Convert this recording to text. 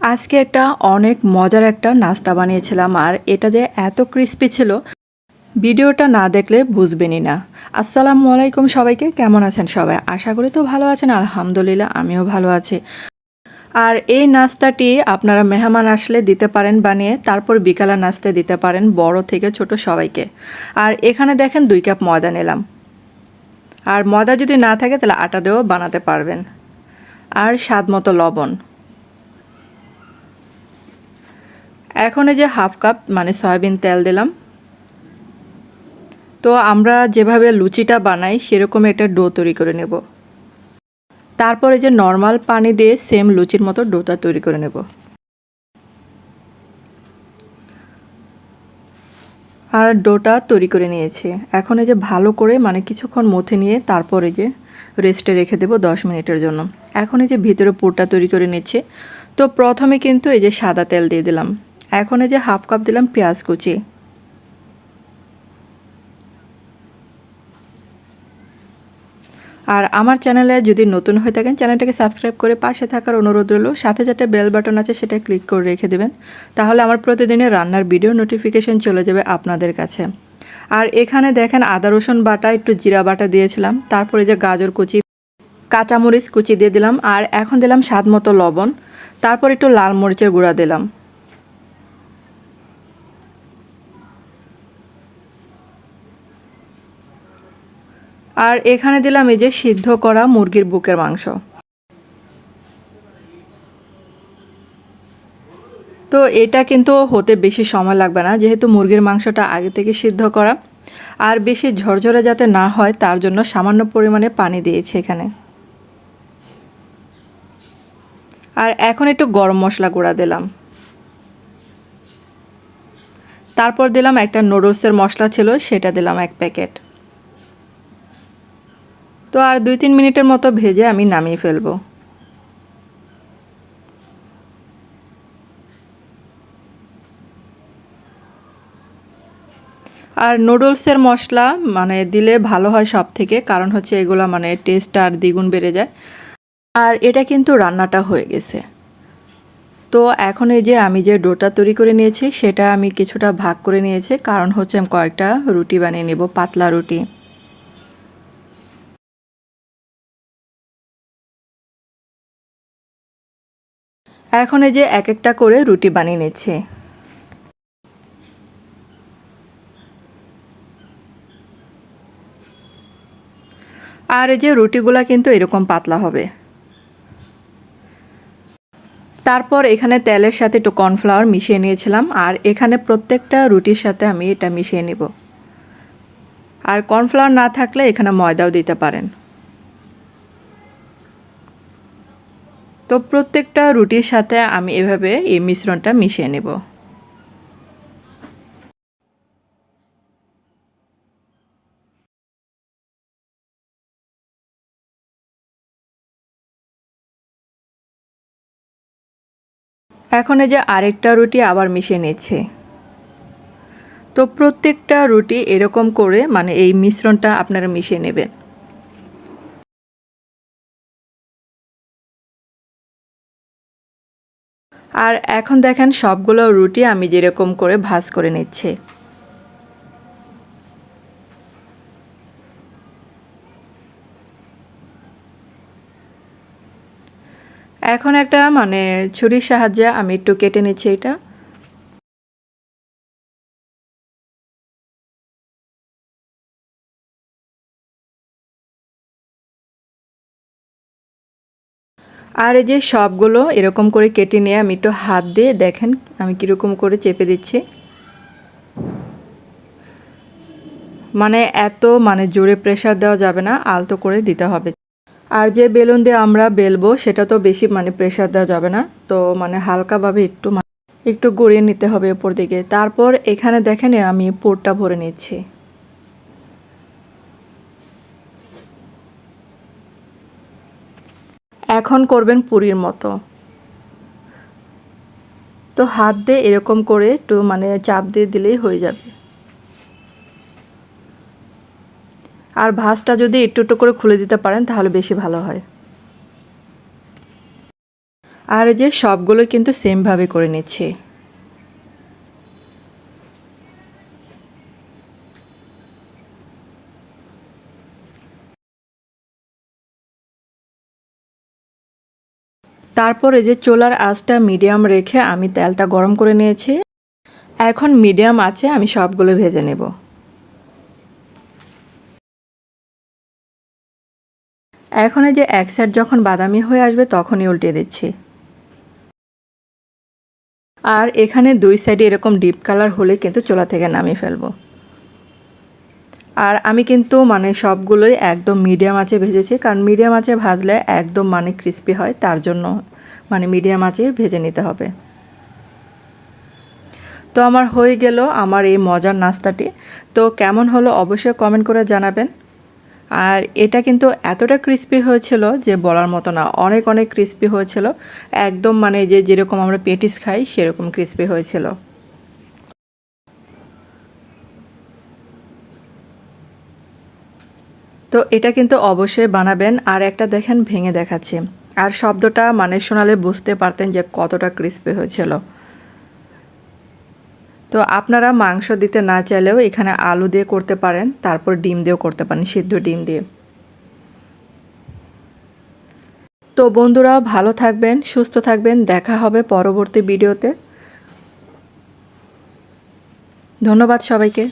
আজকে একটা অনেক মজার একটা নাস্তা বানিয়েছিলাম, আর এটা যে এত ক্রিস্পি ছিল, ভিডিওটা না দেখলে বুঝবেনই না। আসসালামু আলাইকুম সবাইকে, কেমন আছেন সবাই? আশা করি তো ভালো আছেন, আলহামদুলিল্লাহ আমিও ভালো আছি। আর এই নাস্তাটি আপনারা মেহমান আসলে দিতে পারেন বানিয়ে, তারপর বিকালে নাস্তা দিতে পারেন বড় থেকে ছোট সবাইকে। আর এখানে দেখেন দুই কাপ ময়দা নিলাম। আর ময়দা যদি না থাকে তাহলে আটা দিয়েও বানাতে পারবেন। আর স্বাদ মতো লবণ। এখন এই যে হাফ কাপ মানে সয়াবিন তেল দিলাম। তো আমরা যেভাবে লুচিটা বানাই, সেরকম একটা ডো তৈরি করে নেব। তারপরে যে নর্মাল পানি দিয়ে সেম লুচির মতো ডোটা তৈরি করে নেব। আর ডোটা তৈরি করে নিয়েছি। এখন এই যে ভালো করে মানে কিছুক্ষণ মথে নিয়ে তারপরে যে রেস্টে রেখে দেবো দশ মিনিটের জন্য। এখন এই যে ভিতরে পুরটা তৈরি করে নিচ্ছি। তো প্রথমে কিন্তু এই যে সাদা তেল দিয়ে দিলাম। এখন এই যে হাফ কাপ দিলাম পেঁয়াজ কুচি। আর আমার চ্যানেলে যদি নতুন হয়ে থাকেন, চ্যানেলটাকে সাবস্ক্রাইব করে পাশে থাকার অনুরোধ রইল। সাথে যাতে বেল বাটন আছে, সেটা ক্লিক করে রেখে দেবেন। তাহলে আমার প্রতিদিনের রান্নার ভিডিও নোটিফিকেশন চলে যাবে আপনাদের কাছে। আর এখানে দেখেন আদা, রসুন বাটা, একটু জিরা বাটা দিয়েছিলাম। তারপরে যে গাজর কুচি, কাঁচামরিচ কুচি দিয়ে দিলাম। আর এখন দিলাম স্বাদ মতো লবণ। তারপর একটু লাল মরিচের গুঁড়া দিলাম। আর এখানে দিলাম এই যে সিদ্ধ করা মুরগির বুকের মাংস। তো এটা কিন্তু হতে বেশি সময় লাগবে না, যেহেতু মুরগির মাংসটা আগে থেকে সিদ্ধ করা। আর বেশি ঝরঝরে যাতে না হয়, তার জন্য সামান্য পরিমাণে পানি দিয়েছি এখানে। আর এখন একটু গরম মশলা গুঁড়া দিলাম। তারপর দিলাম একটা নুডলসের মশলা ছিল, সেটা দিলাম এক প্যাকেট। তো আর দুই তিন মিনিটের মতো ভেজে আমি নামিয়ে ফেলব। আর নুডলসের মশলা মানে দিলে ভালো হয় সব থেকে কারণ হচ্ছে এগুলো মানে টেস্টটা আর দ্বিগুণ বেড়ে যায়। আর এটা কিন্তু রান্নাটা হয়ে গেছে। তো এখন এই যে আমি যে ডোটা তৈরি করে নিয়েছি, সেটা আমি কিছুটা ভাগ করে নিয়েছি, কারণ হচ্ছে আমি কয়েকটা রুটি বানিয়ে নেব, পাতলা রুটি। এখন এই যে এক একটা করে রুটি বানিয়ে নিচ্ছে। আর এই যে রুটিগুলা কিন্তু এরকম পাতলা হবে। তারপর এখানে তেলের সাথে একটু কর্নফ্লাওয়ার মিশিয়ে নিয়েছিলাম, আর এখানে প্রত্যেকটা রুটির সাথে আমি এটা মিশিয়ে নিব। আর কর্নফ্লাওয়ার না থাকলে এখানে ময়দাও দিতে পারেন। তো প্রত্যেকটা রুটির সাথে আমি এভাবে এই মিশ্রণটা মিশিয়ে নেব। এখন এই যে আরেকটা রুটি আবার মিশিয়ে নিচ্ছে। তো প্রত্যেকটা রুটি এরকম করে মানে এই মিশ্রণটা আপনারা মিশিয়ে নেবেন। আর এখন দেখেন সবগুলো রুটি আমি যেরকম করে ভাজ করে নিচ্ছি। এখন একটা মানে ছুরির সাহায্যে আমি একটু কেটে নিচ্ছি এটা। আর এই যে সবগুলো এরকম করে কেটে নিয়ে আমি একটু হাত দিয়ে দেখেন আমি কীরকম করে চেপে দিচ্ছি। মানে এত মানে জোরে প্রেশার দেওয়া যাবে না, আলতো করে দিতে হবে। আর যে বেলুন দিয়ে আমরা বেলবো, সেটা তো বেশি মানে প্রেশার দেওয়া যাবে না। তো মানে হালকাভাবে একটু একটু গড়িয়ে নিতে হবে উপর দিকে। তারপর এখানে দেখেন আমি পোরটা ভরে নিচ্ছি। এখন করবেন পুরীর মতো। তো হাত দিয়ে এরকম করে একটু মানে চাপ দিয়ে দিলেই হয়ে যাবে। আর ভাঁজটা যদি একটু একটু করে খুলে দিতে পারেন, তাহলে বেশি ভালো হয়। আর যে সবগুলো কিন্তু সেমভাবে করে নিচ্ছি। তারপরে যে চোলার আঁচটা মিডিয়াম রেখে আমি তেলটা গরম করে নিয়েছি। এখন মিডিয়াম আছে আমি সবগুলো ভেজে নেব। এখন এই যে এক সাইড যখন বাদামি হয়ে আসবে তখনই উল্টে দিচ্ছি। আর এখানে দুই সাইডে এরকম ডিপ কালার হলে কিন্তু চোলা থেকে নামিয়ে ফেলব। আর আমি কিন্তু মানে সবগুলোই একদম মিডিয়াম আঁচে ভেজেছি, কারণ মিডিয়াম আঁচে ভাজলে একদম মানে ক্রিস্পি হয়, তার জন্য মানে মিডিয়াম আঁচে ভেজে নিতে হবে। তো আমার হয়ে গেল আমার এই মজার নাস্তাটি। তো কেমন হলো অবশ্যই কমেন্ট করে জানাবেন। আর এটা কিন্তু এতটা ক্রিস্পি হয়েছিল যে বলার মতো না, অনেক অনেক ক্রিস্পি হয়েছিল। একদম মানে যে যেরকম আমরা পেটিস খাই, সেরকম ক্রিস্পি হয়েছিল। তো এটা কিন্তু অবশ্যই বানাবেন। আর একটা দেখেন, ভেঙে দেখাচ্ছি। আর শব্দটা মানে শোনালে বুঝতে পারতেন যে কতটা ক্রিস্পি হয়েছিল। তো আপনারা মাংস দিতে না চাইলেও এখানে আলু দিয়ে করতে পারেন, তারপর ডিম দিয়েও করতে পারেন, সিদ্ধ ডিম দিয়ে। তো বন্ধুরা, ভালো থাকবেন, সুস্থ থাকবেন, দেখা হবে পরবর্তী ভিডিওতে। ধন্যবাদ সবাইকে।